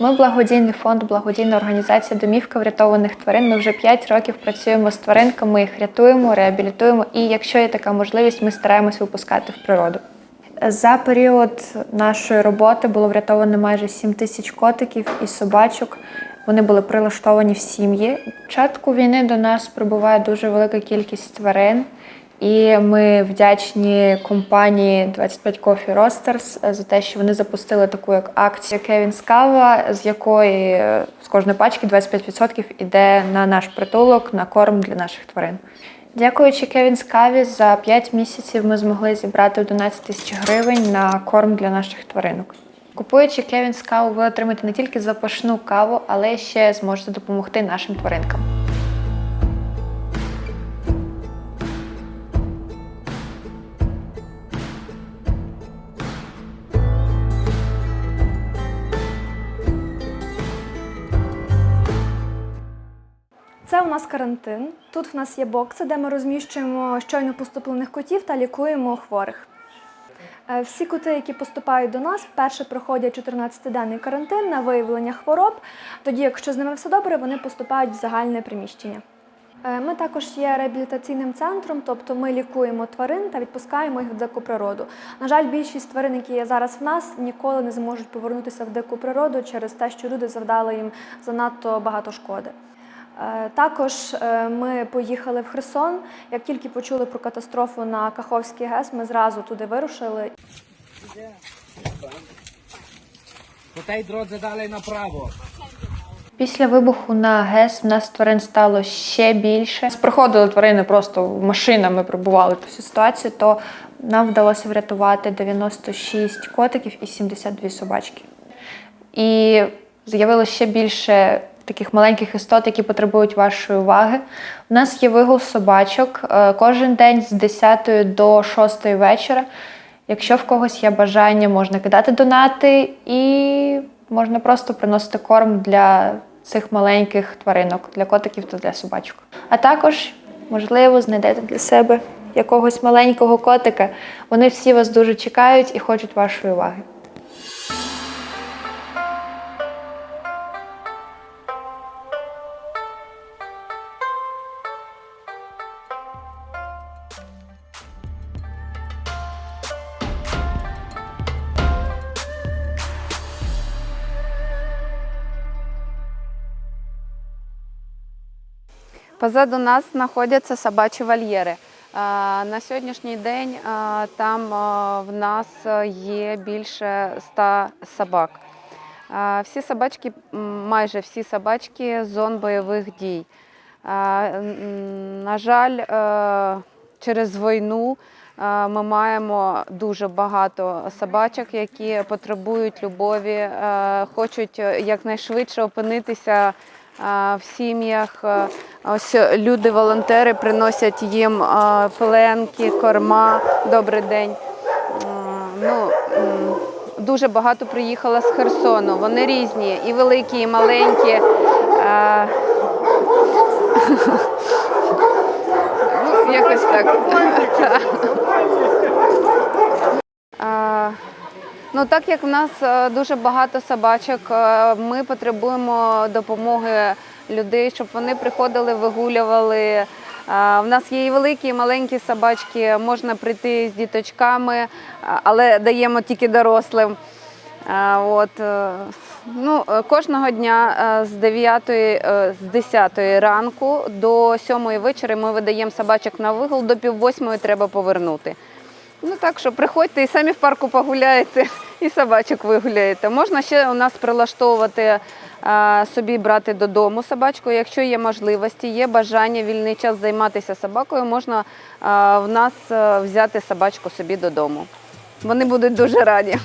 Ми благодійний фонд, благодійна організація домівка врятованих тварин. Ми вже 5 років працюємо з тваринками, ми їх рятуємо, реабілітуємо. І якщо є така можливість, ми стараємось випускати в природу. За період нашої роботи було врятовано майже 7 тисяч котиків і собачок. Вони були прилаштовані в сім'ї. Початку війни до нас прибуває дуже велика кількість тварин. І ми вдячні компанії 25 Coffee Roasters за те, що вони запустили таку як акцію Кевінс Кава, з якої е, з кожної пачки 25% іде на наш притулок, на корм для наших тварин. Дякуючи Кевінс Каві, за 5 місяців ми змогли зібрати 11 тисяч гривень на корм для наших тваринок. Купуючи Кевінс Каву, ви отримаєте не тільки запашну каву, але ще зможете допомогти нашим тваринкам. Це у нас карантин. Тут в нас є бокси, де ми розміщуємо щойно поступлених котів та лікуємо хворих. Е, Всі коти, які поступають до нас, перше проходять 14-денний карантин на виявлення хвороб. Тоді, якщо з ними все добре, вони поступають в загальне приміщення. Е, Ми також є реабілітаційним центром, тобто ми лікуємо тварин та відпускаємо їх в дику природу. На жаль, більшість тварин, які є зараз в нас, ніколи не зможуть повернутися в дику природу через те, що люди завдали їм занадто багато шкоди. Е, Також е, ми поїхали в Херсон. Як тільки почули про катастрофу на Каховський ГЕС, ми зразу туди вирушили. Drodze dalej na prawo. Після вибуху на ГЕС в нас тварин стало ще більше. Приходили тварини просто машинами пробували ту всю ситуацію, то нам вдалося врятувати 96 котиків і 72 собачки. І з'явилося ще більше таких маленьких істот, які потребують вашої уваги. У нас є вигул собачок е, кожен день з 10 до 6 вечора. Якщо в когось є бажання, можна кидати донати і можна просто приносити корм для цих маленьких тваринок, для котиків та для собачок. А також, можливо, знайдете для себе якогось маленького котика. Вони всі вас дуже чекають і хочуть вашої уваги. Позаду нас знаходяться собачі вольєри. Е, На сьогоднішній день е, там е, в нас є більше 100 собак. Всі собачки, майже всі собачки зон бойових дій. На жаль, через війну ми маємо дуже багато собачок, які потребують любові, хочуть якнайшвидше опинитися в сім'ях. Е, Ось люди-волонтери приносять їм е, пеленки, корма. Добрий день. Е, Ну, дуже багато приїхало з Херсону. Вони різні, і великі, і маленькі. Е, Ну, якось так. Так. Е, Ну, так як в нас е, дуже багато собачок, е, ми потребуємо допомоги людей, щоб вони приходили, вигулювали. Е, В нас є і великі, і маленькі собачки, можна прийти з діточками, е, але даємо тільки дорослим. Е, От, е, ну, е, кожного дня е, з 9, е, з 10 ранку до 7 вечора ми видаємо собачок на вигул, до пів восьмої треба повернути. Ну так що приходьте і самі в парку погуляєте, і собачок вигуляєте. Можна ще у нас прилаштовувати е, собі брати додому собачку, якщо є можливості, є бажання вільний час займатися собакою, можна е, в нас е, взяти собачку собі додому. Вони будуть дуже раді.